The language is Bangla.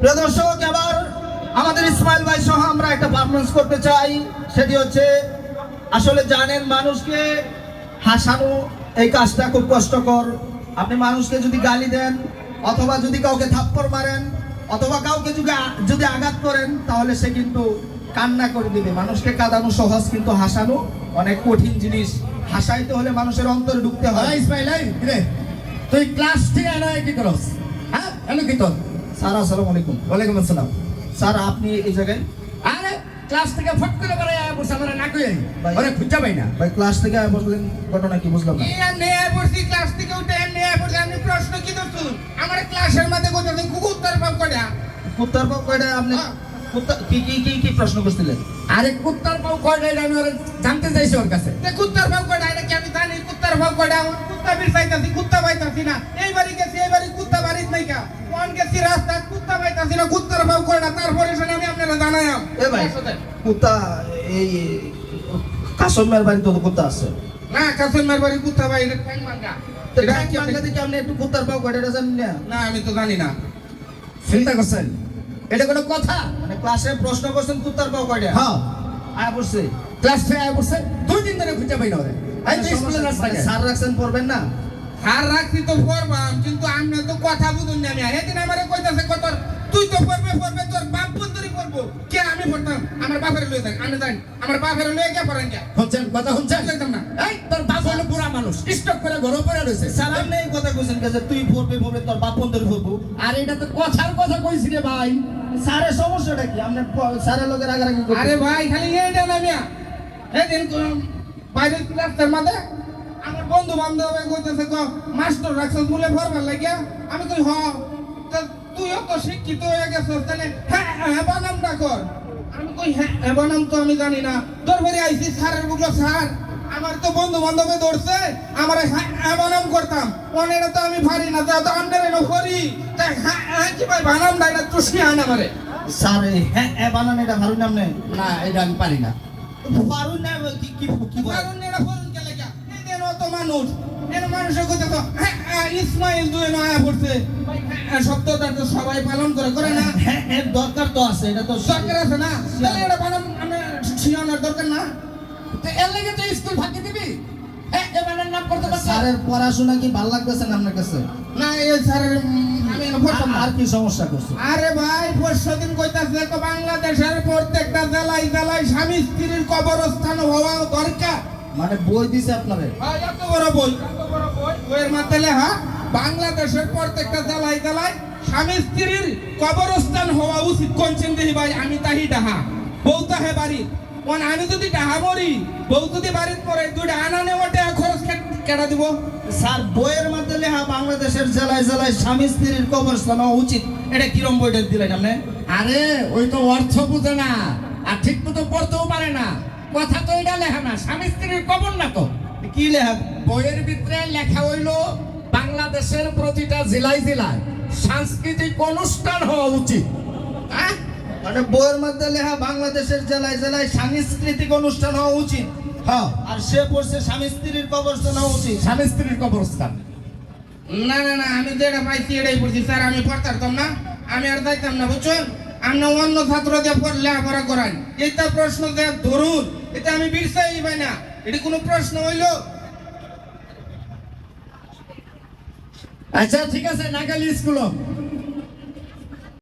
প্রিয় দর্শক, এবার আমাদের ইসমাইল ভাই সহ আমরা একটা পারফরমেন্স করতে চাই। সেটি হচ্ছে, আসলে জানেন মানুষকে হাসানো, এই কাজটা খুব কষ্টকর। আপনি মানুষকে যদি গালি দেন, অথবা যদি কাউকে থাপ্পড় মারেন, অথবা কাউকে যদি যদি আঘাত করেন, তাহলে সে কিন্তু কান্না করে দিবে। মানুষকে কাঁদানো সহজ, কিন্তু হাসানো অনেক কঠিন জিনিস। হাসাইতে হলে মানুষের অন্তরে ঢুকতে হ্যাঁ। ইসমাইল তুই ক্লাস থেকে আনা কি করস? হ্যাঁ? কি তোর? স্যার আসসালামু আলাইকুম। ওয়ালাইকুম আসসালাম। স্যার আপনি এই জায়গায়? আরে ক্লাস থেকে ফট করে পরে আয়া বসে আমরা না কই ভাই। খুঁজা পাই না। ভাই ক্লাস থেকে বসলেন ঘটনা কি বুঝলাম না। এমনি আয় পড়ছি ক্লাস থেকে উঠে এমনি আয় পড়ছি আমি প্রশ্ন কি করছুন আমার ক্লাসের মধ্যে কোথাও কুকুর তার বাপ কটা কুত্তার পাও কয়টা? আপনি হ্যাঁ। কি কি কি কি প্রশ্ন করছিলেন? আরে কুত্তার পাও কয় নাই আমি ওরে জানতে চাইছি ওর কাছে। তে কুত্তার বাপ কটা এটা কি আমি জানি? কুত্তার কটা আমার কুত্তা বিরসাইতাছি কুত্তা পাইতাছি না। এই বাড়ি গেছি এই বাড়ি কুত্তা বাড়িত নাই কা কোন গেছি রাস্তা কুত্তা পাইতাছি না কুত্তার বাপ কটা তারপরে শুনে আমি আপনারা জানাইম এ ভাই কুত্তা এই কাসমের বাড়ি তো কুত্তা আছে। না কাসেমের বাড়ি কুত্তা ভাই এটা ঠ্যাং ভাঙ্গা। এটা কি আপনি- বাংলা একটু কুত্তার পাও কয়টা এটা জানেন না? না আমি তো জানি না। চিন্তা করছেন? এটা কোনো কথা? মানে ক্লাসে প্রশ্ন করছেন কুত্তার পাও কয়টা? হ্যাঁ। আয় পড়ছে। ক্লাস থেকে আয়া দুই দিন ধরে খুঁজা পাই না ওরে। তো মানে স্যার রাখছেন পড়বেন না? হার রাখছি তো পড়বাম কিন্তু আমি তো কথা বুঝুন না আমি সেদিন আমারে কইতাছে কত তুই তো পড়বে পড়বে তোর বাপ বন্ধুরই পড়ব কে আমি পড়তাম আমার বাপের লয়ে যান আমি জানি আমার বাপের লয়ে কে পড়েন কে শুনছেন কথা লইতাম না। এই তোর বাপ হলো বুড়া মানুষ। স্টক করে ঘরে পড়ে রয়েছে। স্যার নেই কথা কইছেন যে তুই পড়বে পড়বে তোর বাপ বন্ধুর পড়ব আর এটা তো কথার কথা কইছি রে ভাই। সারে সমস্যাটা কি? প- স্যারের লোকের আগারাগি করতেছেন। আরে ভাই খালি এইটা না মিয়া। সেদিন বাইরে ক্লাসের মধ্যে আমার বন্ধু বান্ধব কইতেছে ক মাস্টার রাখছস বলে পড়বার লাগিয়া? আমি কই হ। তা তুইও তো শিক্ষিত হয়ে গেছস তাহলে হ্যাঁ হ্যাঁ বানামটা কর। আমি কই হ্যাঁ হ্যাঁ বানাম তো আমি জানি না। তোর বাড়ি আইছি স্যারের বুকলো স্যার। আমার তো বন্ধু বান্ধবে ধরছে আমার হ্যাঁ হ্যাঁ বানাম করতাম। অনেরা তো আমি পারি না তা আন্ডার এনো করি তাই হ্যাঁ হ্যাঁ কি ভাই বানাম না এটা চুষি হয় না আমারে। স্যার হ্যাঁ হ্যাঁ বানান এটা ভারুন আপনি না এটা আমি পারি না। পারুন না কি কি কি? কারণ এরা মানুষ। এর মানুষের কথা তো হ্যাঁ, ইসমাইল দুই নয়া পড়ছে। হ্যাঁ, হ্যাঁ, শব্দটা তো সবাই পালন করে করে না? এর দরকার তো আছে এটা তো দরকার আছে না? তাহলে এটা বানান আমরা শিয়ানোর দরকার না? তো এর লাগে তো স্কুল ফাঁকি দিবি? এবারের নাম করতে পারছ? স্যারের পড়াশোনা কি ভালো লাগতেছে না আপনার কাছে? না এই স্যারের উম, আমি এনে পড়তাম না। আর কি সমস্যা করছে? আরে ভাই পরশুদিন কইতাছে তো বাংলাদেশের প্রত্যেকটা জেলায় জেলায় স্বামী স্ত্রীর কবরস্থান হওয়া দরকার। মানে বই দিছে আপনারে? হ্যাঁ, এত বড় বই। বইয়ের মধ্যে লেখা বাংলাদেশের প্রত্যেকটা জেলায় জেলায় স্বামী স্ত্রীর কবরস্থান হওয়া উচিত কোনছেন দেহি ভাই? আমি তাহি ডাহা। বউ তাহে বাড়ি। কোন আমি যদি ডাহা মরি বউ যদি বাড়িতে পড়ে দুইটা আনা নেওয়া টাকা খরচ কেটা দিব? স্যার বইয়ের মধ্যে লেখা বাংলাদেশের জেলায় জেলায় স্বামী স্ত্রীর কবরস্থান হওয়া উচিত। এটা কিরম বইটা দিলেন আপনি? আরে ওই তো অর্থ বুঝে না। আর ঠিক মতো পড়তেও পারে না। কথা তো এটা লেখা না স্বামী স্ত্রীর কবর না তো। কি লেখা? বইয়ের ভিতরে লেখা হইল বাংলাদেশের প্রতিটা জেলায় জেলায় সাংস্কৃতিক অনুষ্ঠান হওয়া উচিত। হ্যাঁ? মানে বইয়ের মধ্যে লেখা বাংলাদেশের জেলায় জেলায় সাংস্কৃতিক অনুষ্ঠান হওয়া উচিত। হ্যাঁ। আর সে পড়ছে স্বামী স্ত্রীর কবরস্থান হওয়া উচিত। স্বামী স্ত্রীর কবরস্থান। না না না আমি যেটা পাইছি এটাই পড়ছি। স্যার আমি পড়তাম না। আমি আর যাইতাম না বুঝছেন? আমরা অন্য ছাত্র দিয়ে পড়লে লেখাপড়া করাই। এইটা প্রশ্ন যে ধরুন। এটা আমি বিরসাই পাই না। এটা কোনো প্রশ্ন হইল? আচ্ছা ঠিক আছে নাগালি স্কুল